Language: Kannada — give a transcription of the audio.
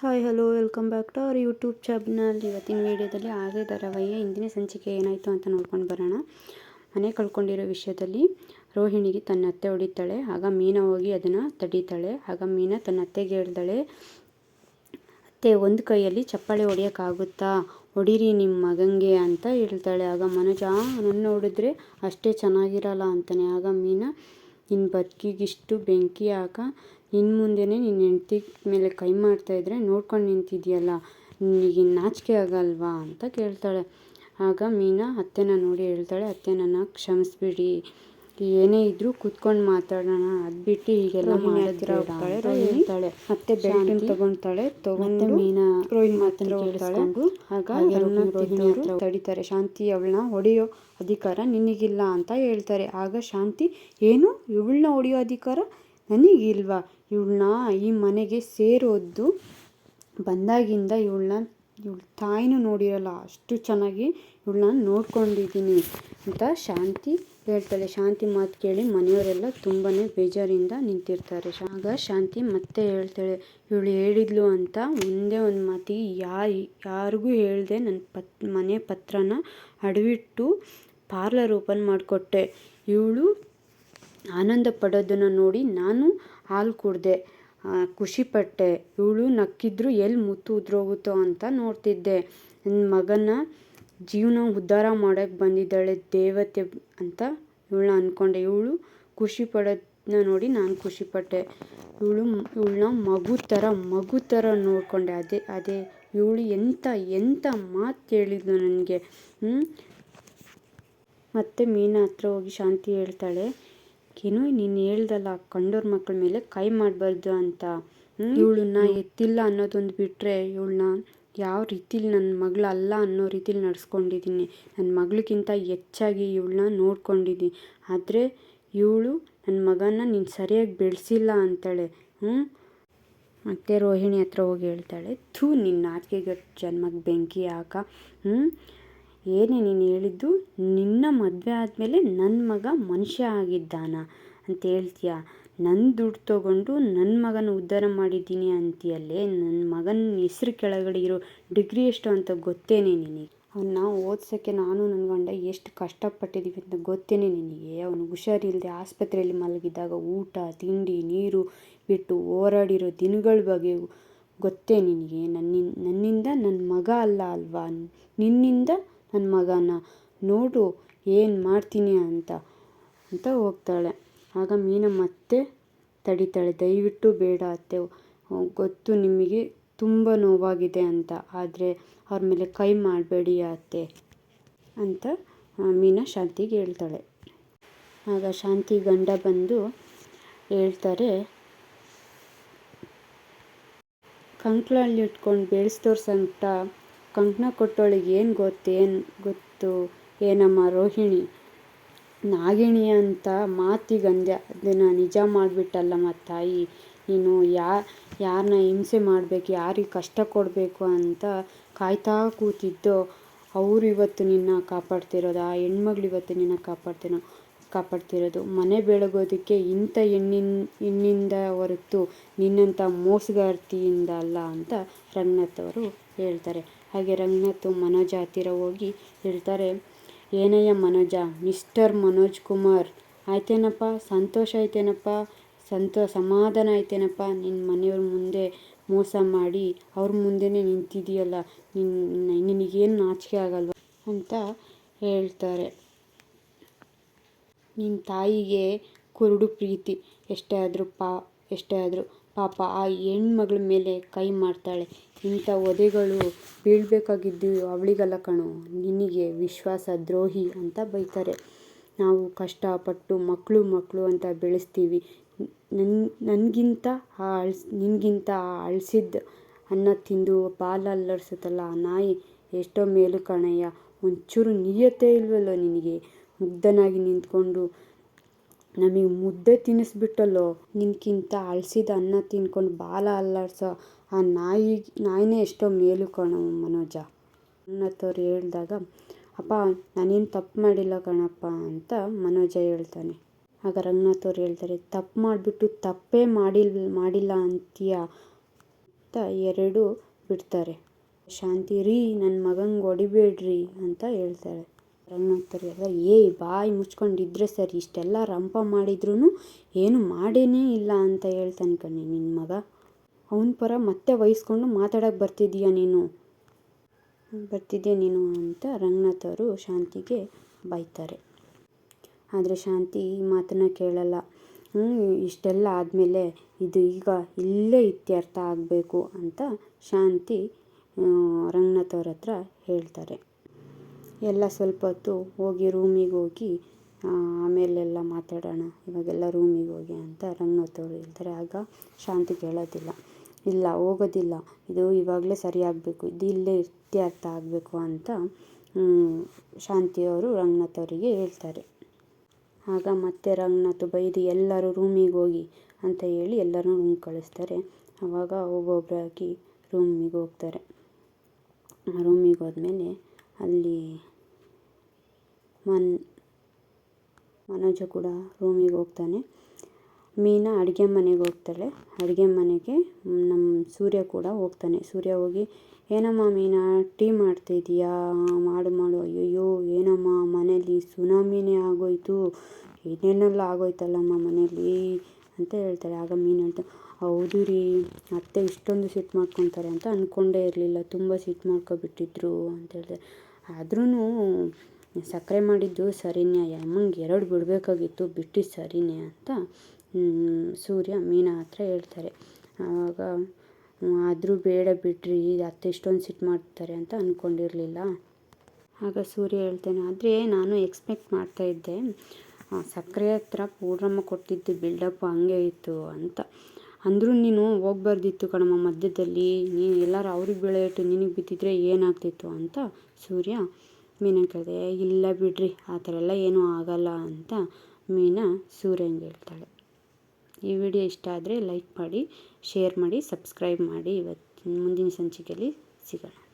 Hi hello welcome back to our YouTube channel ಇವತ್ತಿನ ವೀಡಿಯೋದಲ್ಲಿ ಆಗೇ ಧಾರಾವಾಹಿಯ ಇಂದಿನ ಸಂಚಿಕೆ ಏನಾಯಿತು ಅಂತ ನೋಡ್ಕೊಂಡು ಬರೋಣ. ಮನೆ ಕಳ್ಕೊಂಡಿರೋ ವಿಷಯದಲ್ಲಿ ರೋಹಿಣಿಗೆ ತನ್ನ ಅತ್ತೆ ಹೊಡಿತಾಳೆ, ಆಗ ಮೀನ ಹೋಗಿ ಅದನ್ನು ತಡೀತಾಳೆ, ಆಗ ಮೀನ ತನ್ನ ಅತ್ತೆಗೆ ಹೇಳ್ತಾಳೆ ಅತ್ತೆ, ಒಂದು ಕೈಯಲ್ಲಿ ಚಪ್ಪಾಳೆ ಹೊಡಿಯೋಕ್ಕಾಗುತ್ತಾ? ಹೊಡೀರಿ ನಿಮ್ಮ ಮಗಂಗೆ ಅಂತ ಹೇಳ್ತಾಳೆ. ಆಗ ಮನೋಜ, ನನ್ನ ನೋಡಿದ್ರೆ ಅಷ್ಟೇ ಚೆನ್ನಾಗಿರಲ್ಲ ಅಂತಾನೆ. ಆಗ ಮೀನ ನಿನ್ನ ಬದುಕಿಗಿಷ್ಟು ಬೆಂಕಿ ಹಾಕ ನಿನ್ನ ಮುಂದೆನೇ ನಿನ್ನ ಹೆಂಡ್ತಿ ಮೇಲೆ ಕೈ ಮಾಡ್ತಾಯಿದ್ರೆ ನೋಡ್ಕೊಂಡು ನಿಂತಿದ್ಯಲ್ಲ ನಿನಗೆ ನಾಚಿಕೆ ಆಗಲ್ವಾ ಅಂತ ಕೇಳ್ತಾಳೆ. ಆಗ ಮೀನಾ ಅತ್ತೆನ ನೋಡಿ ಹೇಳ್ತಾಳೆ ಅತ್ತೆ ನನ್ನ ಕ್ಷಮಿಸ್ಬಿಡಿ. ಏನೇ ಇದ್ರೂ ಕೂತ್ಕೊಂಡು ಮಾತಾಡೋಣ. ಅದು ಬಿಟ್ಟು ಹೀಗೆಲ್ಲ ಮಾಡಿದ್ರೆ ಹೇಳ್ತಾಳೆ. ಮತ್ತೆ ಬೆಲ್ಟನ್ ತಗೊಳ್ತಾಳೆ ತಗೊಂಡು ಮೀನಾ ರೋಹಿಣಿ ಮಾತನ್ನ ಕೇಳ್ತಾಳೆ ಆಗ ಹತ್ರ ತಡಿತಾರೆ. ಶಾಂತಿ ಅವಳನ್ನ ಹೊಡೆಯೋ ಅಧಿಕಾರ ನಿನಗಿಲ್ಲ ಅಂತ ಹೇಳ್ತಾರೆ. ಆಗ ಶಾಂತಿ ಏನು? ಇವಳನ್ನ ಹೊಡೆಯೋ ಅಧಿಕಾರ? ನನಗಿಲ್ವಾ? ಇವಳನ್ನ ಈ ಮನೆಗೆ ಸೇರೋದು ಬಂದಾಗಿಂದ ಇವಳನ್ನ, ಇವಳ ತಾಯಿನೂ ನೋಡಿರಲ್ಲ, ಅಷ್ಟು ಚೆನ್ನಾಗಿ ಇವಳನ್ನ ನೋಡ್ಕೊಂಡಿದ್ದೀನಿ ಅಂತ ಶಾಂತಿ ಹೇಳ್ತಾಳೆ. ಶಾಂತಿ ಮಾತು ಕೇಳಿ ಮನೆಯವರೆಲ್ಲ ತುಂಬಾ ಬೇಜಾರಿಂದ ನಿಂತಿರ್ತಾರೆ. ಆಗ ಶಾಂತಿ ಮತ್ತೆ ಹೇಳ್ತಾಳೆ, ಇವಳು ಹೇಳಿದ್ಲು ಅಂತ ಒಂದೇ ಒಂದು ಮಾತಿಗೆ ಯಾರು, ಯಾರಿಗೂ ಹೇಳ್ದೆ ನನ್ನ ಪತ್, ಮನೆ ಪತ್ರನ ಅಡವಿಟ್ಟು ಪಾರ್ಲರ್ ಓಪನ್ ಮಾಡಿಕೊಟ್ಟೆ. ಇವಳು ಆನಂದ ಪಡೋದನ್ನು ನೋಡಿ ನಾನು ಹಾಲು ಕುಡಿದೆ. ಖುಷಿಪಟ್ಟೆ. ಇವಳು ನಕ್ಕಿದ್ರು ಎಲ್ಲಿ ಮುತ್ತು ಉದ್ರೋಗುತ್ತೋ ಅಂತ ನೋಡ್ತಿದ್ದೆ. ನನ್ನ ಮಗನ ಜೀವನ ಉದ್ಧಾರ ಮಾಡೋಕ್ಕೆ ಬಂದಿದ್ದಾಳೆ ದೇವತೆ ಅಂತ ಇವಳನ್ನ ಅಂದ್ಕೊಂಡೆ ಇವಳು ಖುಷಿ ಪಡೋದನ್ನ ನೋಡಿ ನಾನು ಖುಷಿಪಟ್ಟೆ. ಇವಳು ಇವಳನ್ನ ಮಗು ಥರ ಮಗು ಥರ ನೋಡಿಕೊಂಡೆ. ಅದೇ ಅದೇ. ಇವಳು ಎಂಥ ಎಂಥ ಮಾತು ಹೇಳಿದ್ಲು ನನಗೆ. ಮತ್ತೆ ಮೀನಾ ಹತ್ರ ಹೋಗಿ ಶಾಂತಿ ಹೇಳ್ತಾಳೆ. ಏನು ನೀನು ಹೇಳ್ದಲ್ಲ ಕಂಡೋರ್ ಮಕ್ಕಳ ಮೇಲೆ ಕೈ ಮಾಡಬಾರ್ದು ಅಂತ. ಇವಳನ್ನ ಎತ್ತಿಲ್ಲ ಅನ್ನೋದೊಂದು ಬಿಟ್ಟರೆ ಇವಳನ್ನ ಯಾವ ರೀತಿಲಿ ನನ್ನ ಮಗಳಲ್ಲ ಅನ್ನೋ ರೀತಿಲಿ ನಡ್ಸ್ಕೊಂಡಿದ್ದೀನಿ ನನ್ನ ಮಗಳಿಗಿಂತ ಹೆಚ್ಚಾಗಿ ಇವಳನ್ನ ನೋಡ್ಕೊಂಡಿದ್ದೀನಿ ಆದರೆ ಇವಳು ನನ್ನ ಮಗನ ನೀನು ಸರಿಯಾಗಿ ಬೆಳೆಸಿಲ್ಲ ಅಂತಾಳೆ. ಹ್ಞೂ ಮತ್ತೆ ರೋಹಿಣಿ ಹತ್ರ ಹೋಗಿ ಹೇಳ್ತಾಳೆ ಥೂ ನಿನ್ನ ನಾಚಿಕೆಗೆ ಜನ್ಮಕ್ಕೆ ಬೆಂಕಿ ಹಾಕ. ಹ್ಞೂ ಏನೇ ನೀನು ಹೇಳಿದ್ದು, ನಿನ್ನ ಮದುವೆ ಆದಮೇಲೆ ನನ್ನ ಮಗ ಮನುಷ್ಯ ಆಗಿದ್ದಾನ ಅಂತ ಹೇಳ್ತೀಯ? ನನ್ನ ದುಡ್ಡು ತೊಗೊಂಡು ನನ್ನ ಮಗನ ಉದ್ಧಾರ ಮಾಡಿದ್ದೀನಿ ಅಂತೀಯಲ್ಲೇ? ನನ್ನ ಮಗನ ಹೆಸ್ರು ಕೆಳಗಡೆ ಇರೋ ಡಿಗ್ರಿ ಎಷ್ಟು ಅಂತ ಗೊತ್ತೇನೆ ನಿನಗೆ? ಅವನ್ನ ಓದ್ಸೋಕ್ಕೆ ನಾನು ನನ್ನ ಗಂಡ ಎಷ್ಟು ಕಷ್ಟಪಟ್ಟಿದ್ದೀವಿ ಅಂತ ಗೊತ್ತೇನೆ ನಿನಗೆ? ಅವನು ಹುಷಾರಿಲ್ಲದೆ ಆಸ್ಪತ್ರೆಯಲ್ಲಿ ಮಲಗಿದ್ದಾಗ ಊಟ, ತಿಂಡಿ, ನೀರು ಬಿಟ್ಟು ಹೋರಾಡಿರೋ ದಿನಗಳ ಬಗ್ಗೆ ಗೊತ್ತೇ ನಿನಗೆ? ನನ್ನಿಂದ ನನ್ನಿಂದ ನನ್ನ ಮಗ ಅಲ್ಲ ಅಲ್ವಾ? ನಿನ್ನಿಂದ ನನ್ನ ಮಗನ ನೋಡು, ಏನು ಮಾಡ್ತೀನಿ ಅಂತ ಅಂತ ಹೋಗ್ತಾಳೆ. ಆಗ ಮೀನಾ ಮತ್ತೆ ತಡಿತಾಳೆ. ದಯವಿಟ್ಟು ಬೇಡ ಅತ್ತೆ. ಗೊತ್ತು ನಿಮಗೆ ತುಂಬ ನೋವಾಗಿದೆ ಅಂತ. ಆದರೆ ಅವ್ರ ಮೇಲೆ ಕೈ ಮಾಡಬೇಡಿ ಅತ್ತೆ, ಅಂತ ಮೀನಾ ಶಾಂತಿಗೆ ಹೇಳ್ತಾಳೆ. ಆಗ ಶಾಂತಿ ಗಂಡ ಬಂದು ಹೇಳ್ತಾರೆ, ಕಂಕ್ಳಲ್ಲಿ ಇಟ್ಕೊಂಡು ಬೆಳೆಸ್ದವ್ರ ಸಂಕಟ ಕಂಕಣ ಕೊಟ್ಟವಳಿಗೆ ಏನು ಗೊತ್ತೇನು ಗೊತ್ತು? ಏನಮ್ಮ ರೋಹಿಣಿ? ನಾಗಿಣಿ ಅಂತ ಮಾತಿಗಂದೆ ಅದನ್ನು ನಿಜ ಮಾಡಿಬಿಟ್ಟಲ್ಲಮ್ಮ ತಾಯಿ. ನೀನು ಯಾ ಯಾರನ್ನ ಹಿಂಸೆ ಮಾಡಬೇಕು, ಯಾರಿಗೆ ಕಷ್ಟ ಕೊಡಬೇಕು ಅಂತ ಕಾಯ್ತಾ ಕೂತಿದ್ದೋ. ಅವರು ಇವತ್ತು ನಿನ್ನ ಕಾಪಾಡ್ತಿರೋದು, ಆ ಹೆಣ್ಮಗ್ಳು ಇವತ್ತು ನಿನ್ನ ಕಾಪಾಡ್ತಿರೋ ಕಾಪಾಡ್ತಿರೋದು. ಮನೆ ಬೆಳಗೋದಕ್ಕೆ ಇಂಥ ಹೆಣ್ಣಿನ, ಹೆಣ್ಣಿಂದ ಹೊರತು ನಿನ್ನಂಥ ಮೋಸಗಾರ್ತಿಯಿಂದ ಅಲ್ಲ ಅಂತ ರಂಗನಾಥ್ ಹೇಳ್ತಾರೆ. ಹಾಗೆ ರಂಗನಾಥ್ ಮನೋಜ ಹತ್ತಿರ ಹೋಗಿ ಹೇಳ್ತಾರೆ, ಏನಯ್ಯ ಮನೋಜ, ಮಿಸ್ಟರ್ ಮನೋಜ್ ಕುಮಾರ್, ಆಯ್ತೇನಪ್ಪ? ಸಂತೋಷ ಆಯ್ತೇನಪ್ಪ? ಸಂತೋ, ಸಮಾಧಾನ ಆಯ್ತೇನಪ್ಪ? ನಿನ್ನ ಮನೆಯವ್ರ ಮುಂದೆ ಮೋಸ ಮಾಡಿ ಅವ್ರ ಮುಂದೆನೇ ನಿಂತಿದೆಯಲ್ಲ ನಿನ್ನ ನಿನಗೇನು ನಾಚಿಕೆ ಆಗಲ್ವ? ಅಂತ ಹೇಳ್ತಾರೆ. ನಿನ್ನ ತಾಯಿಗೆ ಕುರುಡು ಪ್ರೀತಿ, ಎಷ್ಟೇ ಆದರೂ ಪಾ, ಎಷ್ಟೇ ಆದರೂ ಪಾಪ ಆ ಹೆಣ್ಮಗಳ ಮೇಲೆ ಕೈ ಮಾಡ್ತಾಳೆ. ಇಂಥ ಒದೆಗಳು ಬೀಳಬೇಕಾಗಿದ್ದು ಅವಳಿಗಲ್ಲ ಕಣೋ. ನಿನಗೆ ವಿಶ್ವಾಸ ದ್ರೋಹಿ ಅಂತ ಬೈತಾರೆ. ನಾವು ಕಷ್ಟಪಟ್ಟು ಮಕ್ಕಳು ಮಕ್ಕಳು ಅಂತ ಬೆಳೆಸ್ತೀವಿ. ನನ್ನ ನನಗಿಂತ ಆ ಅಳ್ಸ್ ನಿನಗಿಂತ ಆ ಅಳಿಸಿದ್ದ ಅನ್ನ ತಿಂದು ಬಾಲ ಅಲ್ಲರ್ಸುತ್ತಲ್ಲ ಆ ನಾಯಿ? ಎಷ್ಟೋ ಮೇಲು ಕಣಯ್ಯ. ಒಂಚೂರು ನಿಯತ್ತೇ ಇಲ್ವಲ್ಲೋ ನಿನಗೆ? ಮುಗ್ಧನಾಗಿ ನಿಂತ್ಕೊಂಡು ನಮಗೆ ಮುದ್ದೆ ತಿನ್ನಿಸ್ಬಿಟ್ಟಲ್ಲೋ ನಿನ್ಕಿಂತ ಅಳಿಸಿದ ಅನ್ನ ತಿನ್ಕೊಂಡು ಬಾಲ ಅಲ್ಲಾಡ್ಸೋ ಆ ನಾಯಿ, ನಾಯಿನೇ ಎಷ್ಟೋ ಮೇಲು ಕಣೋ ಮನೋಜ. ಅನ್ನತ್ತವ್ರು ಹೇಳಿದಾಗ, ಅಪ್ಪ, ನಾನೇನು ತಪ್ಪು ಮಾಡಿಲ್ಲ ಕಣಪ್ಪ ಅಂತ ಮನೋಜ ಹೇಳ್ತಾನೆ. ಆಗ ರಂಗನಾಥವ್ರು ಹೇಳ್ತಾರೆ, ತಪ್ಪು ಮಾಡಿಬಿಟ್ಟು ತಪ್ಪೇ ಮಾಡಿಲ್, ಮಾಡಿಲ್ಲ ಅಂತೀಯ? ಅಂತ ಎರಡು ಬಿಡ್ತಾರೆ. ಶಾಂತಿ ರೀ ನನ್ನ ಮಗಂಗೆ ಹೊಡಿಬೇಡ್ರಿ ಅಂತ ಹೇಳ್ತಾಳೆ ರಂಗನಾಥರು ಎಲ್ಲ ಏಯ್ ಬಾಯಿ ಮುಚ್ಕೊಂಡಿದ್ರೆ ಸರಿ, ಇಷ್ಟೆಲ್ಲ ರಂಪ ಮಾಡಿದ್ರೂ ಏನು ಮಾಡೇನೇ ಇಲ್ಲ ಅಂತ ಹೇಳ್ತಾನೆ ಕಣೆ ನಿನ್ನ ಮಗ. ಅವನ ಪರ ಮತ್ತೆ ವಹಿಸ್ಕೊಂಡು ಮಾತಾಡೋಕ್ಕೆ ಬರ್ತಿದ್ದೀಯ ನೀನು? ಬರ್ತಿದ್ಯಾ ನೀನು ಅಂತ ರಂಗನಾಥ್ ಅವರು ಶಾಂತಿಗೆ ಬೈತಾರೆ. ಆದರೆ ಶಾಂತಿ ಈ ಮಾತನ್ನ ಕೇಳಲ್ಲ. ಇಷ್ಟೆಲ್ಲ ಆದಮೇಲೆ ಇದು ಈಗ ಇಲ್ಲೇ ಇತ್ಯರ್ಥ ಆಗಬೇಕು ಅಂತ ಶಾಂತಿ ರಂಗನಾಥ್ ಅವ್ರ ಹತ್ರ ಹೇಳ್ತಾರೆ. ಎಲ್ಲ ಸ್ವಲ್ಪ ಹೊತ್ತು ಹೋಗಿ ರೂಮಿಗೆ ಹೋಗಿ ಆಮೇಲೆಲ್ಲ ಮಾತಾಡೋಣ, ಇವಾಗೆಲ್ಲ ರೂಮಿಗೆ ಹೋಗಿ ಅಂತ ರಂಗನಾಥವ್ರು ಹೇಳ್ತಾರೆ. ಆಗ ಶಾಂತಿ ಕೇಳೋದಿಲ್ಲ. ಇಲ್ಲ, ಹೋಗೋದಿಲ್ಲ. ಇದು ಇವಾಗಲೇ ಸರಿಯಾಗಬೇಕು. ಇದು ಇಲ್ಲೇ ಇತ್ಯರ್ಥ ಆಗಬೇಕು ಅಂತ ಶಾಂತಿಯವರು ರಂಗನಾಥವರಿಗೆ ಹೇಳ್ತಾರೆ. ಆಗ ಮತ್ತೆ ರಂಗನಾಥ ಬೈದು ಎಲ್ಲರೂ ರೂಮಿಗೆ ಹೋಗಿ ಅಂತ ಹೇಳಿ ಎಲ್ಲರೂ ರೂಮ್ ಕಳಿಸ್ತಾರೆ. ಆವಾಗ ಒಬ್ಬೊಬ್ಬರಾಗಿ ರೂಮಿಗೆ ಹೋಗ್ತಾರೆ. ರೂಮಿಗೆ ಹೋದ್ಮೇಲೆ ಅಲ್ಲಿ ಮನ್, ಮನೋಜ ಕೂಡ ರೂಮಿಗೆ ಹೋಗ್ತಾನೆ. ಮೀನಾ ಅಡುಗೆ ಮನೆಗೆ ಹೋಗ್ತಾಳೆ. ಅಡುಗೆ ಮನೆಗೆ ನಮ್ಮ ಸೂರ್ಯ ಕೂಡ ಹೋಗ್ತಾನೆ. ಸೂರ್ಯ ಹೋಗಿ, ಏನಮ್ಮ ಮೀನಾ, ಟೀ ಮಾಡ್ತಿದ್ದೀಯಾ ಮಾಡು ಮಾಡು. ಅಯ್ಯಯ್ಯೋ, ಏನಮ್ಮ ಮನೇಲಿ ಸುನಾಮಿನೇ ಆಗೋಯ್ತು. ಏನೇನೆಲ್ಲ ಆಗೋಯ್ತಲ್ಲಮ್ಮ ಮನೇಲಿ ಅಂತ ಹೇಳ್ತಾರೆ ಆಗ ಮೀನು ಹೇಳ್ತಾ, ಹೌದು ರೀ, ಅತ್ತೆ ಇಷ್ಟೊಂದು ಸಿಟ್ಟು ಮಾಡ್ಕೊತಾರೆ ಅಂತ ಅಂದ್ಕೊಂಡೇ ಇರಲಿಲ್ಲ. ತುಂಬ ಸಿಟ್ಟು ಮಾಡ್ಕೊಬಿಟ್ಟಿದ್ರು. ಅಂತ ಹೇಳ್ತಾರೆ ಆದ್ರೂ ಸಕ್ಕರೆ ಮಾಡಿದ್ದು ಸರಿನೇ ಅಮ್ಮಂಗೆ ಎರಡು ಬಿಡಬೇಕಾಗಿತ್ತು, ಬಿಟ್ಟು ಸರಿನೇ ಅಂತ ಸೂರ್ಯ ಮೀನಾ ಹತ್ರ ಹೇಳ್ತಾರೆ. ಆವಾಗ ಆದರೂ ಬೇಡ ಬಿಟ್ರಿ ಅತ್ತೆ ಇಷ್ಟೊಂದು ಸಿಟ್ಟು ಮಾಡ್ತಾರೆ ಅಂತ ಅಂದ್ಕೊಂಡಿರಲಿಲ್ಲ ಆಗ ಸೂರ್ಯ ಹೇಳ್ತಾನೆ, ಆದರೆ ನಾನು ಎಕ್ಸ್ಪೆಕ್ಟ್ ಮಾಡ್ತಾ ಇದ್ದೆ ಸಕ್ಕರೆ ಹತ್ರ ಪೂರ್ಣಮ್ಮ ಕೊಟ್ಟಿದ್ದು ಬಿಲ್ಡಪ್ ಹಂಗೆ ಇತ್ತು ಅಂತ. ಅಂದರೂ ನೀನು ಹೋಗ್ಬಾರ್ದಿತ್ತು ಕಣಮ್ಮ ಮಧ್ಯದಲ್ಲಿ, ನೀನು ಎಲ್ಲರೂ ಅವ್ರಿಗೆ ಬೆಳೆಯಿಟ್ಟು ನಿನಗೆ ಬಿದ್ದಿದ್ರೆ ಏನಾಗ್ತಿತ್ತು ಅಂತ ಸೂರ್ಯ ಮೀನಾ ಕೇಳಿದೆ ಇಲ್ಲ ಬಿಡ್ರಿ, ಆ ಥರ ಎಲ್ಲ ಏನೂ ಆಗಲ್ಲ ಅಂತ ಮೀನಾ ಸೂರ್ಯಂಗೆ ಹೇಳ್ತಾಳೆ. ಈ ವಿಡಿಯೋ ಇಷ್ಟ ಆದರೆ ಲೈಕ್ ಮಾಡಿ, ಶೇರ್ ಮಾಡಿ, ಸಬ್ಸ್ಕ್ರೈಬ್ ಮಾಡಿ. ಇವತ್ತು ಮುಂದಿನ ಸಂಚಿಕೆಯಲ್ಲಿ ಸಿಗೋಣ.